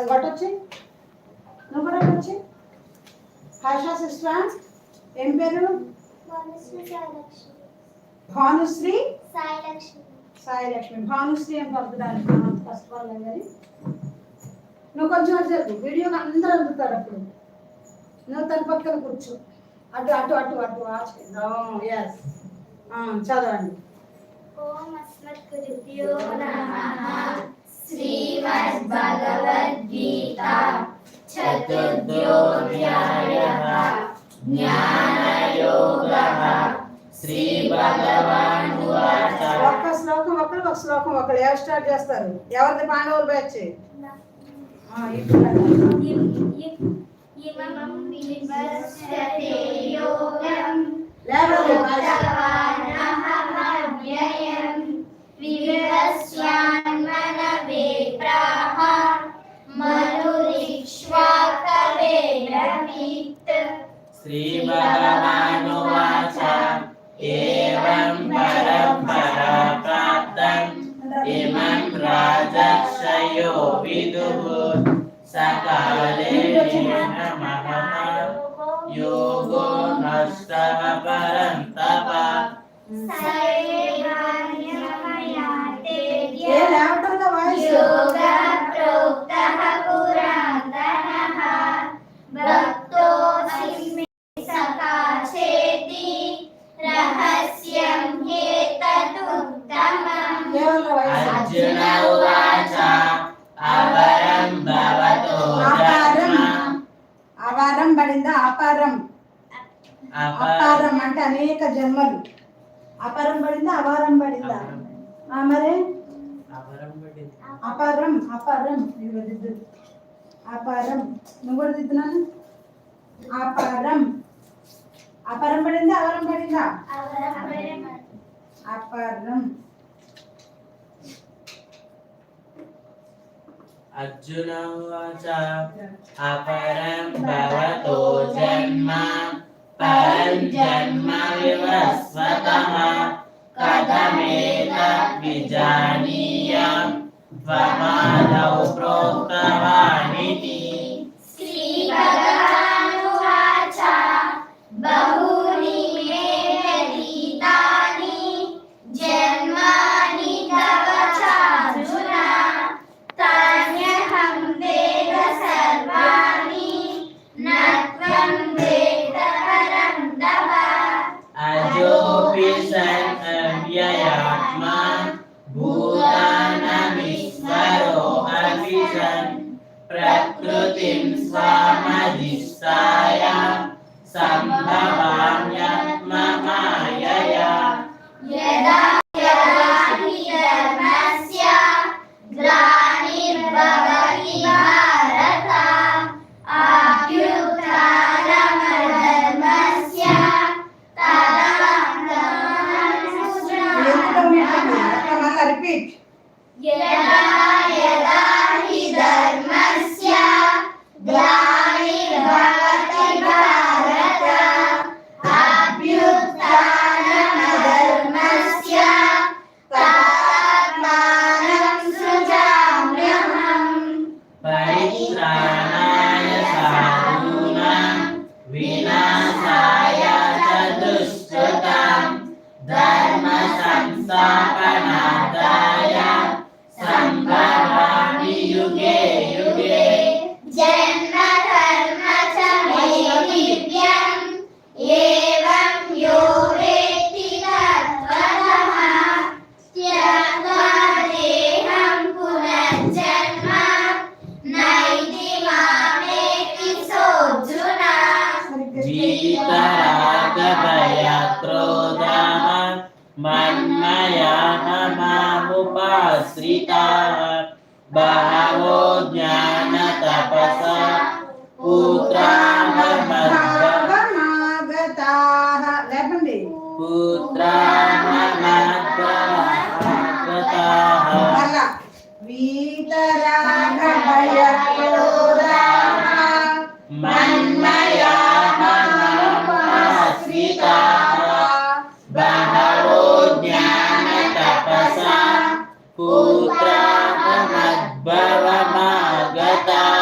అది కొట్టొచ్చి నువ్వు కూడా వచ్చి హర్ష సిస్టర్ ఏం పేరు? భానుశ్రీ సాయి లక్ష్మి భానుశ్రీ పలకడానికి మనం అంత కష్టపడలేం కానీ? నువ్వు కొంచెం అటు జరుగు వీడియోకి అందరూ అందుతారు అప్పుడు. నువ్వు తన పక్కన కూర్చో. అటు అటు అటు అటు ఎస్ చదవండి. ఓం అస్మత్ గురుభ్యో నమః. శ్రీమద్ భగవానువాచ ఒక్క శ్లోకం ఒకరు ఒక శ్లోకం ఒకరు ఎవరు స్టార్ట్ చేస్తారు. ఎవరిది? పాండవులు బ్యాచ్. యోగం. विदुः सकाले పడిందా అపారం అపారం అంటే అనేక జన్మలు. అపారం పడిందా? అవారం పడిందా. మరి? అపరం అపారం అపారం ఇదిగో దిద్దు. అపారం నువ్వు కూడా దిద్దునాను? అపారం అపారం పడిందా? అవారం పడిందా? అపారం अर्जुन उवाच अपरं भवतो जन्म परं जन्म विवस्वतः कथमेतद्विजानीयं अव्ययात्मा भूतानमीश्वरो अपि सन् प्रकृतिं स्वामधिष्ठाय सम्भवाम्यत्ममायया यदा यदा हि धर्मस्य ग्लानिर्भवति Yeah. Yes. वीतरागभयक्रोधाः मन्मया मामुपाश्रिताः बहवो ज्ञानतपसा Bye-bye.